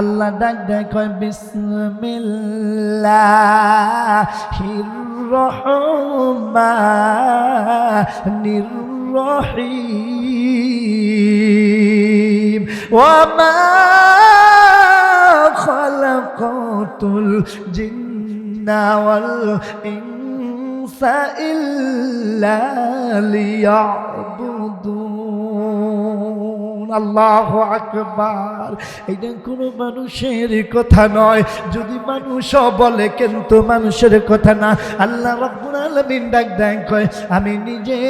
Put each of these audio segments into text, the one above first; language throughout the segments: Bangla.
আল্লাহ ডাক দেখ বিসমিল্লাহির রহমানির রহিম। ওয়া খালাকাতুল জিন্না ওয়াল ইনসা ইল্লা লিয়াবুদুন আল্লাহ আকবার। এটা কোনো মানুষের কথা নয়। যদি মানুষও বলে, কিন্তু মানুষের কথা না। আল্লাহ রব্বুল আলামিন ডাক কয়, আমি নিজে,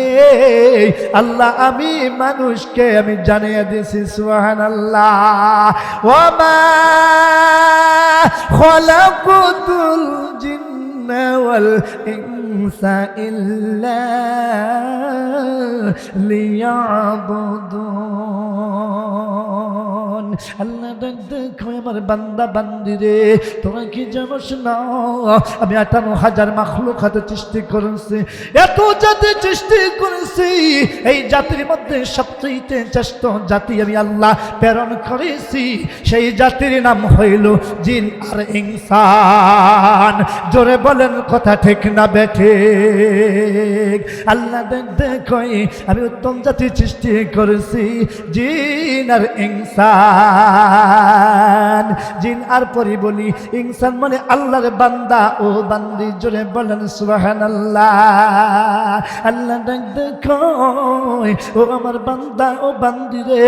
আল্লাহ, আমি মানুষকে আমি জানিয়ে দিয়েছি, সুবহানাল্লাহ। ওয়া মা খলাকুতুল জিন্না ওয়াল ইনসা ইল্লা আল্লাহ দেখো, আমার বান্দা বান্দি রে কি আমি আটান্ন হাজার মাখলুক হাতে সৃষ্টি করেছি। এত জাতি সৃষ্টি করেছি। এই জাতির মধ্যে সবচেয়ে জাতি আমি আল্লাহ প্রেরণ করেছি। সেই জাতির নাম হইল জিন আর ইনসান। জোরে বলেন, কথা ঠিক না বেঠে আল্লাহ দেখ, আমি উত্তম জাতি সৃষ্টি করেছি, জিন আর ইনসান। জিন আর পরি বলি, ইনসান মানে আল্লাহর বান্দা। ও বান্দি জোরে বলেন সুবাহান আল্লাহ আল্লাহ দেখ ও আমার বান্দা, ও বান্দি রে।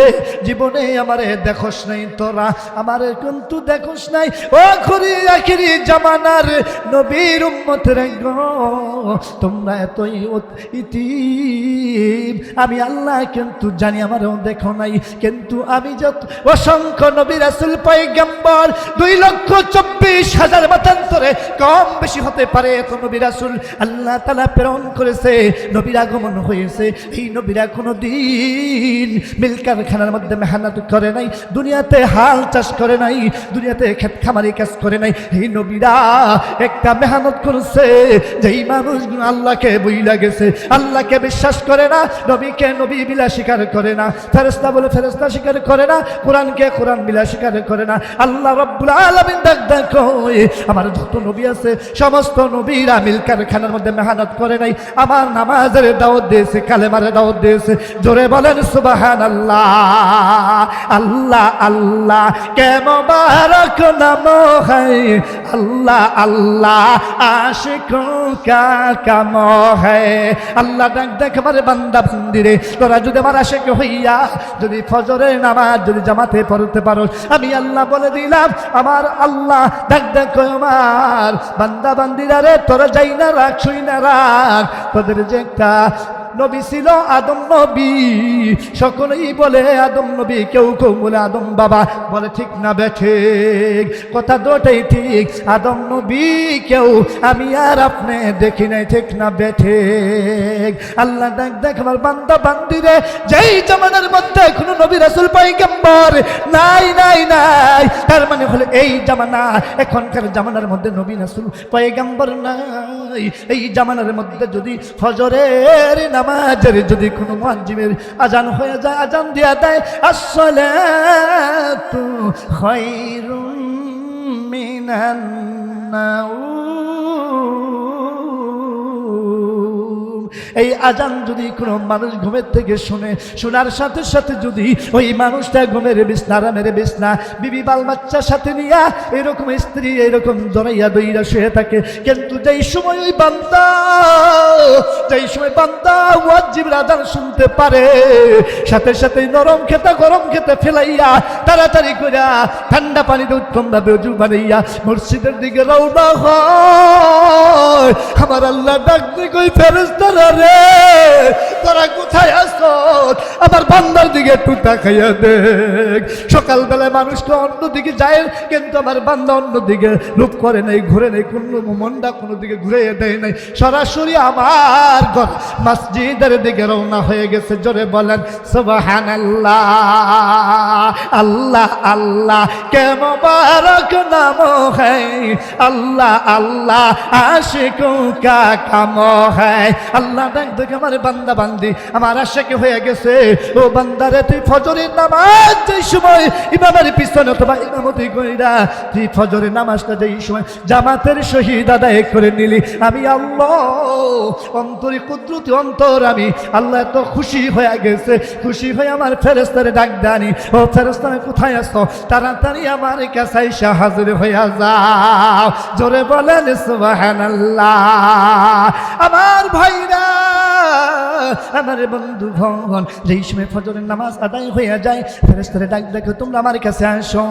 জীবনে আমারে দেখোস নাই তোরা, আমারে কিন্তু দেখোস নাই। ও খরি আখিরি জামানার নবীর উম্মত রে গো, তোমরা এতই ইতিম। আমি আল্লাহ কিন্তু জানি, আমারও দেখো নাই। কিন্তু আমি যত অসংখ্য নবী রাসুল পয়গম্বর দুই লক্ষ চব্বিশ হাজার মতান্তরে কম বেশি হতে পারে। এত নবী রাসুল আল্লাহ তালা প্রেরণ করেছে, নবীর আগমন হয়েছে। এই নবীরা কোনো দিন মিল কারখানার মধ্যে মেহনত করে নাই, দুনিয়াতে হাল চাষ করে নাই, দুনিয়াতে ক্ষেত খামারি কাজ করে নাই। এই নবীরা একটা মেহনত করেছে, যেই মানুষগুলো আল্লাহকে বইলা গেছে। আল্লাহকে বিশ্বাস করে না, নবীকে নবী বিলা স্বীকার করে না। ফেরেস্তা বলে ফেরেস্তা স্বীকার করে না কোরআনকে কোরআন বিলা স্বীকার করে না। আল্লাহ রব্বুল আলামিন ডাক দেখো আমার যত নবী আছে, সমস্ত নবীরা মিল কারখানার মধ্যে মেহনত করে নাই। আমার নামাজের দাওয়াত দিয়েছে, কালেমার দাওয়াত দিয়েছে। জোরে বলেন সুবাহান আল্লাহ আল্লাহ আল্লাহ কে মোবারক নাম হয়। আল্লাহ আল্লাহ, আশিকোं का কাম হয়। আল্লাহ ডাক দেখ আমার বান্দা, বান্দিরে, তোরা যদি আমার আশেক হইয়া, যদি ফজরের নামাজ, যদি জামাতে পড়তে পারো। আমি আল্লাহ বলে দিলাম, আমার আল্লাহ ডাক ডাক আমার বান্দা, বান্দিরা রে, তোরা যাই না রাখ শুই না রাখ তোদের যে একটা নবী ছিল আদম নবী। সকলেই বলে, আদম নবী, কেউ কেউ বলে, আদম বাবা। বলে, ঠিক না বেঠে কথা দুটাই ঠিক। আদম নবী, কেউ আমি আর আপনি দেখি নাই। ঠিক না বেঠে আল্লাহ দেখ দেখ আমার বান্দা বান্দিরে। যেই জামানার মধ্যে কোনো নবী, রাসুল পাইগম্বর নাই নাই নাই, তার মানে হলো এই জামানা। এখনকার জামানার মধ্যে নবী, রাসুল পাইগম্বর নাই। এই জামানার মধ্যে যদি ফজরের নামাজের যদি কোনো মঞ্জিমের আজান হয়ে যায় আজান দিয়া দেয় আসলে খায়রুম মিনান নাউম। এই আজান যদি কোনো মানুষ ঘুমের থেকে শুনে, শোনার সাথে সাথে যদি ওই মানুষটা ঘুমের বিছনা আরামের বিছনা, বিবি বাল বাচ্চার সাথে নিয়া এরকম স্ত্রী এরকম জড়াইয়া দইরা শুয়ে থাকে, কিন্তু যেই সময় ওই বান্দা, যেই সময় বান্দা ওয়াজিবের আজান শুনতে পারে, সাথে সাথে নরম খেতে গরম খেতে ফেলাইয়া তাড়াতাড়ি কইরা ঠান্ডা পানিতে উত্তম ভাবে উজু বানাইয়া মসজিদের দিকে রওনা হয়। আমার আল্লাহ ডাক কই ফেরেস্তারা রে তোরা কোথায় আসো আমার বান্দার দিকে একটু তাকাইয়া দেখ। সকালবেলায় মানুষ তো অন্যদিকে যায়, কিন্তু আমার বান্দা অন্যদিকে রূপ করে নাই, ঘুরে নাই, কোনো মনটা কোনো দিকে ঘুরে দেয় নাই। সরাসরি আমার ঘর, মসজিদের দিকে রওনা হয়ে গেছে। জোরে বলেন সুবাহান আল্লাহ আল্লাহ আল্লাহ কে নাম হ্যায় আল্লাহ আল্লাহ, আশিকোं का কাম হ্যায় আল্লাহ ডাক দেখে আমার বান্দা বান্দা। আমার আশাকে হয়ে গেছে। ও বান্দারে তুই ফজরের নামাজ যেই সময় ইমামের পিছনে অথবা ইমামতি কইরা, তুই ফজরের নামাজটা যেই সময় জামাতের শহীদ আদায় করে নিলি। আমি আল্লাহ, অন্তরে কুদরতি অন্তর আমি। আল্লাহ এত খুশি হয়ে গেছে। খুশি হয়ে আমার ফেরেস্তারে ডাক দানি ও ফেরেস্তারে কোথায় আসো তাড়াতাড়ি আমার কাছে এসে হাজির হইয়া যাও। জোরে বলেন, সুবহানাল্লাহ। আমার ভাইরা আমার বন্ধু ভগবান, যেই সময় ফজরের নামাজ আদায় হয়ে যায় ফেরেস্তারে ডাক দেখো তোমরা আমার কাছে আসো।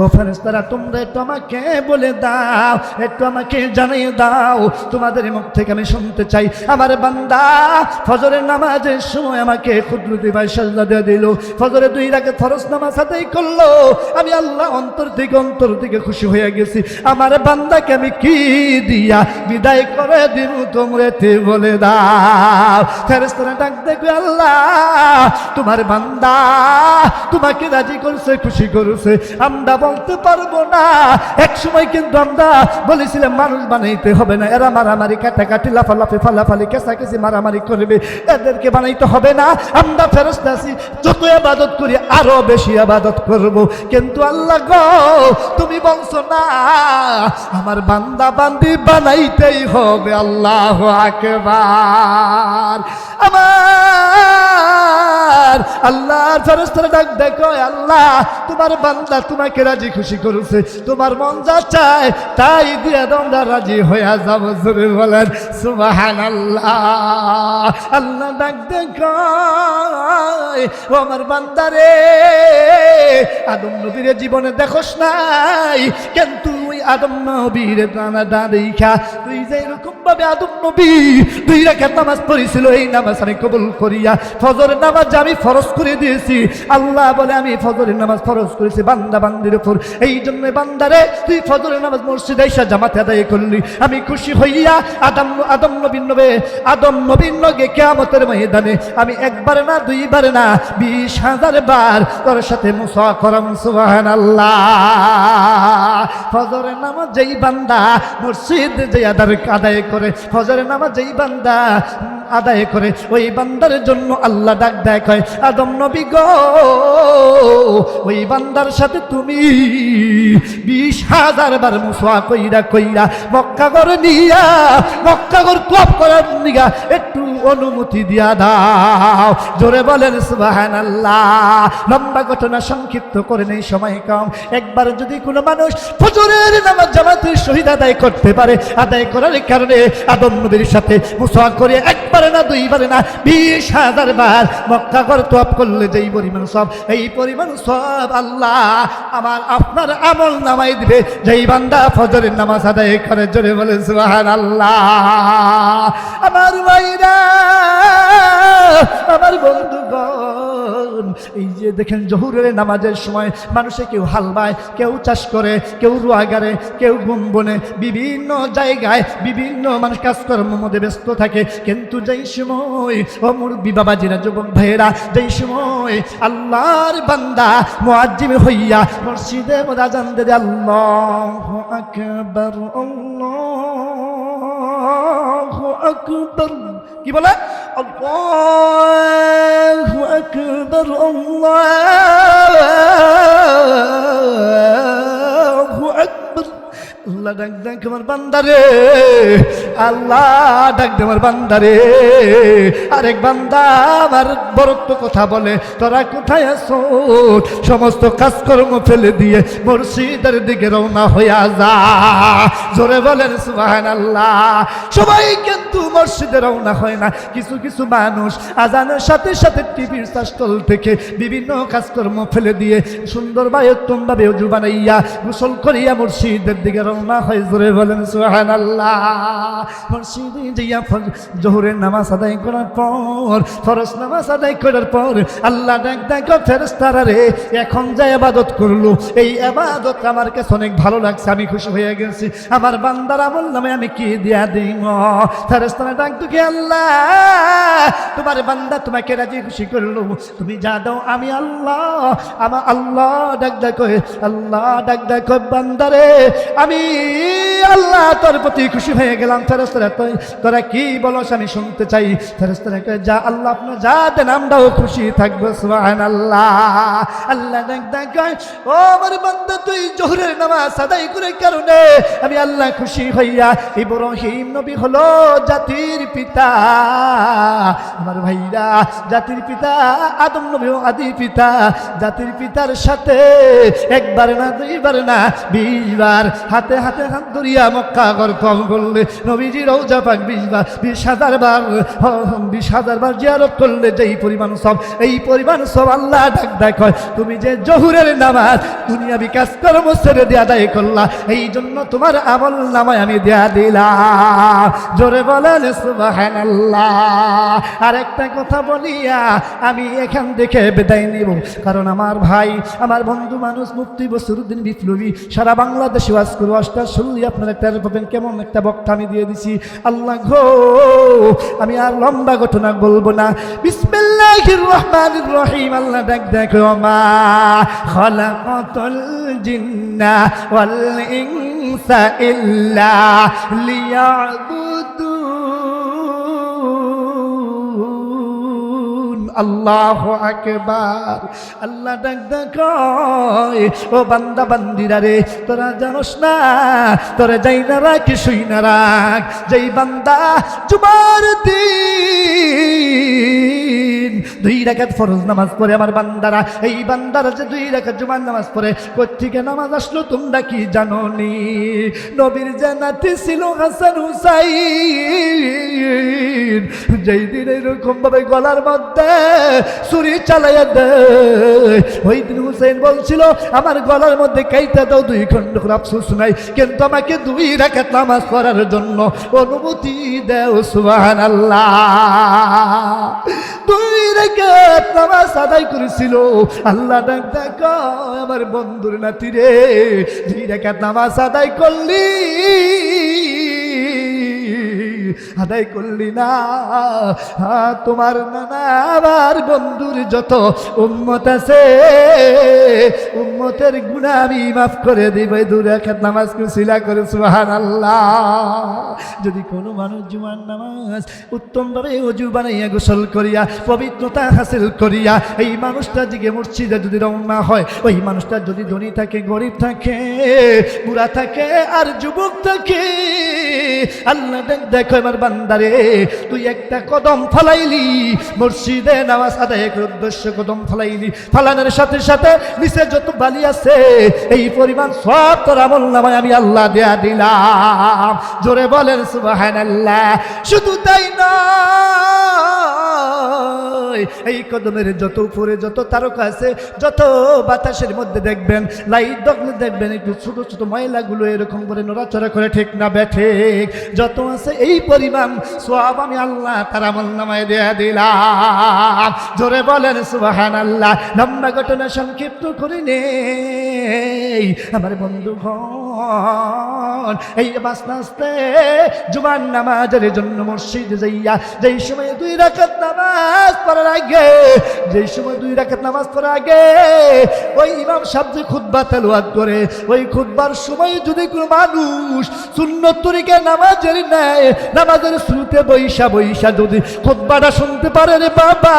ও ফেরেস্তারা তোমরা একটু আমাকে বলে দাও, একটু আমাকে জানিয়ে দাও। তোমাদের মুখ থেকে আমি শুনতে চাই। আমার বান্দা, ফজরের নামাজের সময় আমাকে ক্ষুদ্রতি ভাই সাজা দিয়ে দিল। ফজরে দুই রাগে ফরজ নামাজ আদায় করল। আমি আল্লাহ অন্তর থেকে অন্তর থেকে খুশি হয়ে গেছি। আমার বান্দাকে আমি কি দিয়া বিদায় করে দিব তোমরেতে বলে দাও। ফেরেস্তারা ডাক দেখবে আল্লাহ। তোমার বান্দা তোমাকে রাজি করছে, খুশি করছে। আমরা বলতে পারব না। এক সময় কিন্তু আমরা বলেছিলাম, মানুষ বানাইতে হবে না। এরা মারামারি, কাটাকাটি, লাফালাফি, ফালাফালি কেসাকেসি মারামারি করবে। এদেরকে বানাইতে হবে না। আমরা ফেরস্ত আছি। যত আবাদত করি, আরও বেশি আবাদত করব। কিন্তু আল্লাহ গো, তুমি বলছো না, আমার বান্দা বান্দি বানাইতেই হবে। আল্লাহ আকবার। আমার। ডাক দেখো আল্লাহ, তোমার বান্দা তোমাকে রাজি খুশি করেছে, তোমার মন যা চায় তাই দিয়ে তোমরা রাজি হয়ে যাব জোরে বলেন সুবাহান আল্লাহ আল্লাহ ডাক, দেখো ও আমার বান্দারে আদম নবীর জীবনে দেখোস নাই, কিন্তু আদম নবীর দানা দাঁড়িখা তুই যে এরকম ভাবে আদম নবী, দুই রাখার নামাজ পড়েছিল, এই নামাজ আমি কবুল করিয়া ফজরের নামাজ আমি ফরজ করে দিয়েছি, আল্লাহ বলে আমি ফজরের নামাজ ফরজ করেছি, বান্দা বান্দির উপর। এই জন্য বান্দারে, তুই ফজরের নামাজ মসজিদ এসা জামাতে আদায় করলি। আমি খুশি হইয়া আদম আদম নবীন নবে, আদম নবীন নগে কেয়ামতের ময়দানে, আমি একবার না, দুইবার না, বিশ হাজার বার তোর সাথে মুসা করম সুবাহান আল্লাহ ফজরের নামাজ যেই বান্দা মসজিদ যে আদার আদায় করে, ফজরের নামাজ যেই বান্দা আদায় করে, ওই বান্দার জন্য আল্লাহ ডাক দেয়, কয়, আদম নবী গো, ওই বান্দার সাথে তুমি বিশ হাজার বার মুসা কইরা কইরা মক্কাগর নিয়া মক্কাগর কপ করার নিগা একটু অনুমতি দিয়া দাও। জোরে বলেন সুবাহান আল্লাহ লম্বা ঘটনা সংক্ষিপ্ত করে নেই, সময় কম। একবার যদি কোনো মানুষ ফজরের নামাজ জামাতের শহীদ আদায় করতে পারে, আদায় করার কারণে আদম নবীর সাথে মুসা করে একবারে না, দুইবারে না, বিশ হাজার বার মক্কা করে তোয়াপ করলে যেই পরিমাণ সব, এই পরিমাণ সব আল্লাহ আমার আপনার আমল নামাই দিবে। যেই বান্দা ফজরের নামাজ আদায় করে, জোরে বলে সুবাহান আল্লাহ আমার ভাইরা আমার বন্ধুগণ, এই যে দেখেন জহুরের নামাজের সময় মানুষে কেউ হাল বায়, কেউ চাষ করে, কেউ রোয়াগারে কেউ গুম্বনে বিভিন্ন জায়গায় বিভিন্ন মানুষ কাজকর্ম মধ্যে ব্যস্ত থাকে। কিন্তু যেই সময়, ও মুরব্বী বাবাজিরা, যুবক ভাইয়েরা, যেই সময় আল্লাহর বান্দা মুআজ্জিম হইয়া মসজিদে মোদাজান দে আল্লাহ আকবার, আল্লাহু আকবার। কি বলে? আল্লাহু আকবর আল্লাহু আকবর। আল্লাহ ডাক ডাক আমার বান্দারে আল্লাহ ডাক দে আমার বান্দারে। আরেক বান্দা আমার বরত্ব কথা বলে, তোরা কোথায় আছো? সমস্ত কাজকর্ম ফেলে দিয়ে মসজিদের দিকে রওনা হইয়া যা। জোরে বলেন সুবাহান আল্লাহ সবাই কিন্তু মসজিদে রওনা হয় না। কিছু কিছু মানুষ আজানের সাথে সাথে টিভির চাষতল থেকে বিভিন্ন কাজকর্ম ফেলে দিয়ে সুন্দরভাবে উত্তমভাবে উজু বানাইয়া গোসল করিয়া মসজিদের দিকে রওনা হয়। জোরে বলেন সুহান আল্লাহ জোহরের নামাজ আদায় করার পর নামাজ আদায় করার পর, আল্লাহ ডাক ফেরেস্তারা রে, এখন যে আবাদত করল, এই আবাদত আমার কাছে অনেক ভালো লাগছে, আমি খুশি হয়ে গেছি। আমার বান্দার নামে আমি কি দিয়া দিই ফেরেস্তারা ডাক দুঃখে আল্লাহ, তোমার বান্দা তোমাকে রাজি খুশি করল, তুমি যা দাও, আমি আল্লাহ আমার আল্লাহ ডাক ডাক আল্লাহ ডাক ডাক বান্দারে আমি আল্লাহ তোর প্রতি খুশি হয়ে গেলাম তোরা কি বলস? আমি শুনতে চাই। যা আল্লাহ আপনার যা দেন, আমরাও খুশি থাকব আমি আল্লাহ খুশি হইয়া নবী হলো জাতির পিতা। আমার ভাইরা, জাতির পিতা, আদম নবী আদি পিতা, জাতির পিতার সাথে একবার না দুইবার না বিশবার হাতে হাতে হাত ধরিয়া মক্কা গর কম করলে পাক বিশবার বিশ হাজার বার বিশ হাজার বার জিয়ারত করলে যেই পরিমাণ সব, এই পরিমাণ সব আল্লাহ ডাক ডাক হয় তুমি যে জহুরের নামাজ ছেড়ে দেয়া দায় করলা, এই জন্য তোমার আমল নামায় আমি দেয়া দিলাম। জোরে বলেন আর একটা কথা বলিয়া আমি এখান থেকে বিদায় নিব, কারণ আমার ভাই, আমার বন্ধু মানুষ মুক্তি বসরুদ্দিন বিপ্লবী, সারা বাংলাদেশে ওয়াজ করব অষ্টা শুনলি আপনারা টের পাবেন কেমন একটা বক্তা আমি দিয়ে দিছি। আল্লাহ ঘো আমি আর লম্বা ঘটনা বলব না। বিসমিল্লাহির রহমানির রহিম, আল্লাহ দেখ, দেখো মা, খলাকাতুল জিন্না ওয়াল ইনসা ইল্লা লিয়াবুদুন আল্লাহ আকবার। আল্লাহ ডাক দেখায় ও বান্দা, বান্দিরা রে, তোরা জানোস না, তোরা যাই না রাখ, শুই না রাখ। যেই বান্দা জুমার দিন, দুই রাখাত ফরজ নামাজ পড়ে আমার বান্দারা। এই বান্দারা যে দুই রাখাত জুমার নামাজ পড়ে কোথেকে নামাজ আসলো তোমরা কি জানো নি নবীর জানাতে ছিল হাসান হুসাইন। যেই দিন এরকম ভাবে গলার মধ্যে ছুরি চালাইয়া দেয় ওই দিন হুসাইন বলছিল, আমার গলার মধ্যে কাইটা দাও, দুই খণ্ড আফসোস নাই, কিন্তু আমাকে দুই রাখাত নামাজ পড়ার জন্য অনুমতি দেও সুবাহান আল্লাহ দুই রেখাত নামাজ আদায় করেছিল। আল্লাহ ডাক দেখো আমার বন্ধুর নাতি রে, দুই রেখাত নামাজ আদায় করলি? আদায় করলি না। তোমার নানা আমার বন্ধুর যত উম্মত আছে, উম্মতের গুণা আমি মাফ করে দিব দূরে এক নামাজ কুশিলা করে সুহান আল্লাহ যদি কোনো মানুষ জুমার নামাজ উত্তমভাবে অজু বানাইয়া গোসল করিয়া, পবিত্রতা হাসিল করিয়া, এই মানুষটা দিকে মসজিদে যদি রওনা হয়, ওই মানুষটা যদি ধনী থাকে, গরিব থাকে, বুড়া থাকে, আর যুবক থাকে, আল্লাহ দেখ এবার বান্দারে, তুই একটা কদম ফলাইলি, মসজিদে নামাজ আদায়ের উদ্দেশ্য কদম ফলাইলি। ফালানোর সাথে সাথে নিচে যত বালি আছে, এই পরিমাণ সব তোর আমল নামায় আমি আল্লাহ দেয়া দিলাম। জোরে বলেন সুবাহ শুধু তাই নয় এই কদমের যত উপরে যত তারকা আছে, যত বাতাসের মধ্যে দেখবেন, লাইট দগ্নে দেখবেন, একটু ছোট ছোট ময়লাগুলো এরকম করে নড়াচড়া করে ঠিক না ব্যাঠে যত আছে এই পরিমাণ সব আমি আল্লাহ তার আমল নামায় দেয়া দিলাম। জোরে বলেন সুবাহান আল্লাহ লম্বা ঘটনা সংক্ষিপ্ত করে নেই। আমার বন্ধু ঘন এই বাঁচতে আসতে জুবান নামাজের জন্য মসজিদে যাইয়া, যেই সময় দুই রাকাত নামাজ পড়ার আগে, যেই সময় দুই রাকাত নামাজ পড়ার আগে, ওই ইমাম সাহেব যে খুতবা তেলাওয়াত করে, ওই খুতবার সময় যদি কোনো মানুষ সুন্নত তরিকে নামাজের নেয় নামাজের শুরুতে বৈশা বৈশা যদি খুতবাটা শুনতে পারে রে বাবা,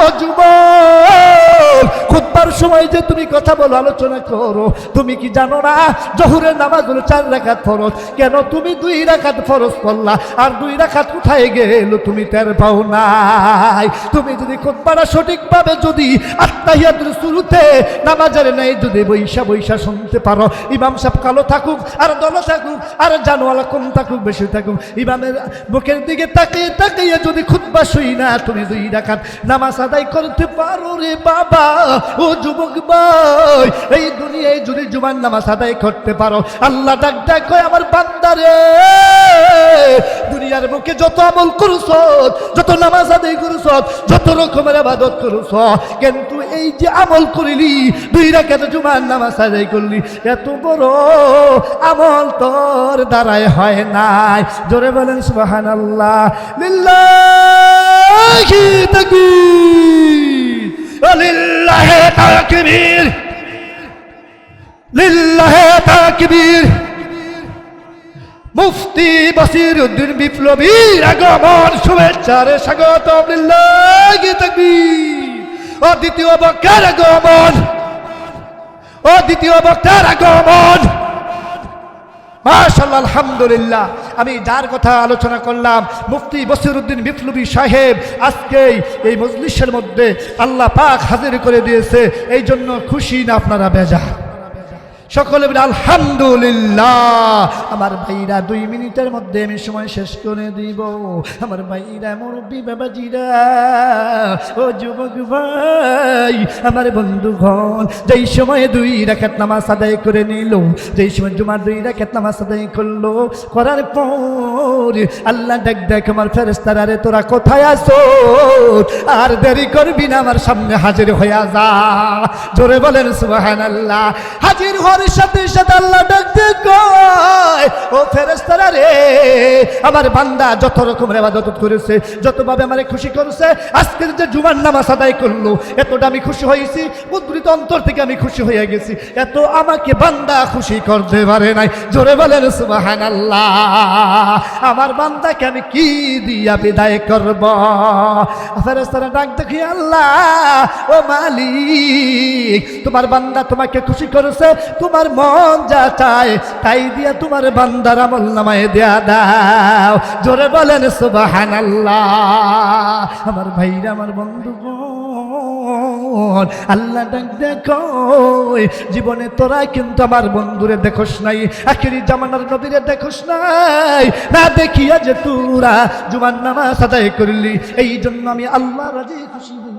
ও যুবক, খুতবার সময় যে তুমি কথা বলো, আলোচনা করো, তুমি কি জানো না, জহুরের নামাজ হলো চার রাখাত ফরজ, কেন তুমি দুই রাখাত ফরজ করলা, আর দুই রাখাত কোথায় গেল, তুমি টের পাও নাই। তুমি যদি খুতবাটা সঠিকভাবে যদি আত্মাহিয়াতের শুরুতে নামাজের নেই যদি বৈশা বৈশা শুনতে পারো, ইমাম সাহেব কালো থাকুক, আর দল থাকুক, আর জানোয়ালা কম থাকুক, বেশি থাকুক, ইমামের মুখের দিকে তাকিয়ে তাকিয়ে যদি খুতবা শুই না, তুমি দুই রাখাত নামাজ আদায় করতে পারো রে বাবা, ও যুবক ভাই, এই দুনিয়ায় যদি জুবান নামাজ আদায় করতে পারো, আল্লাহ ডাক ডাক কয়, আমার বান্দারে দুনিয়ার মুখে যত আমল করছ, যত নামাজ আদায় করছ যত রকমের আবাদত করছ কিন্তু এই যে আমল করিলি, দুই রাখাত জুমার নামাজ আদায় করলি, এত বড় আমল তোর দ্বারাই হয় নাই। জোরে বলেন সুবাহান আল্লাহ লিল্লাহি তাকবীর। লিল্লাহি তাকবীর। লিল্লাহি তাকবীর। মুফতি বসির উদ্দিন বিপ্লবীর আগমন শুভেচ্ছারে স্বাগত ও দ্বিতীয় বক্তার আগমন। ও দ্বিতীয় বক্তার আগমন। মাশাল্লাহ আলহামদুলিল্লাহ। আমি যার কথা আলোচনা করলাম, মুফতি বসিরউদ্দিন বিপ্লবী সাহেব আজকে এই মজলিসের মধ্যে আল্লাহ পাক হাজির করে দিয়েছে। এই জন্য খুশি না আপনারা বেজা সকলে বলে, আলহামদুলিল্লাহ। আমার ভাইরা দুই মিনিটের মধ্যে আমি সময় শেষ করে দিব। আমার ভাইরা মুরব্বী বাবাজিরা, ও যুবক ভাই, আমার বন্ধুগণ, যেই সময়ে দুই রাখাত নামাজ আদায় করে নিল, যেই সময় জুমার দুই রাখাত নামাজ আদায় করল, করার পর আল্লাহ দেখ দেখ আমার ফেরেস্তারা রে, তোরা কোথায় আসো আর দেরি করবি না আমার সামনে হাজির হইয়া যা। জোরে বলেন, সুবহানাল্লাহ। হাজির হওয়ার সাথে সাথে আল্লাহ ডাকতে কয়, ও ফেরেস্তারা রে, আমার বান্দা যত রকম ইবাদত করেছে, যতভাবে আমারে খুশি করেছে, আজকে যে জুমার নামাজ আদায় করল, এতটা আমি খুশি হয়েছি উদ্বৃত অন্তর থেকে আমি খুশি হয়ে গেছি, এত আমাকে বান্দা খুশি করতে পারে নাই। জোরে বলেন, সুবহানাল্লাহ, আমার বান্দাকে আমি কি দিয়া বিদায় করব? ফেরেস্তারা ডাক দেখি, আল্লাহ, ও মালিক, তোমার বান্দা তোমাকে খুশি করেছে তোমার মন যা চায়, তাই দিয়া তোমার বান্দার আমল নামায় দেয়া দাও। জোরে বলেন, সুবহানাল্লাহ। আমার ভাইরা, আমার বন্ধু আল্লাহ ডাক দেখো জীবনে তোরা কিন্তু আমার বন্ধুরে দেখোস নাই, আখিরি জামানার নবীরে দেখোস নাই। না দেখিয়া যে তোরা জুমার নামাজ আদায় করলি এই জন্য আমি আল্লাহ রাজি খুশি হইয়া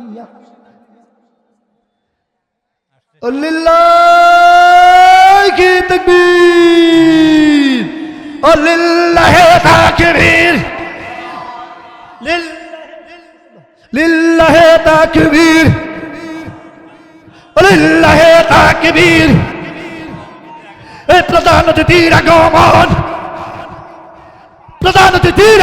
লিল্লাহি তাকবীর। লিল্লাহি তাকবীর। লিল্লাহি তাকবীর। লিল্লাহি তাকবীর। প্রধান অতিথির আগমন। প্রধান অতিথির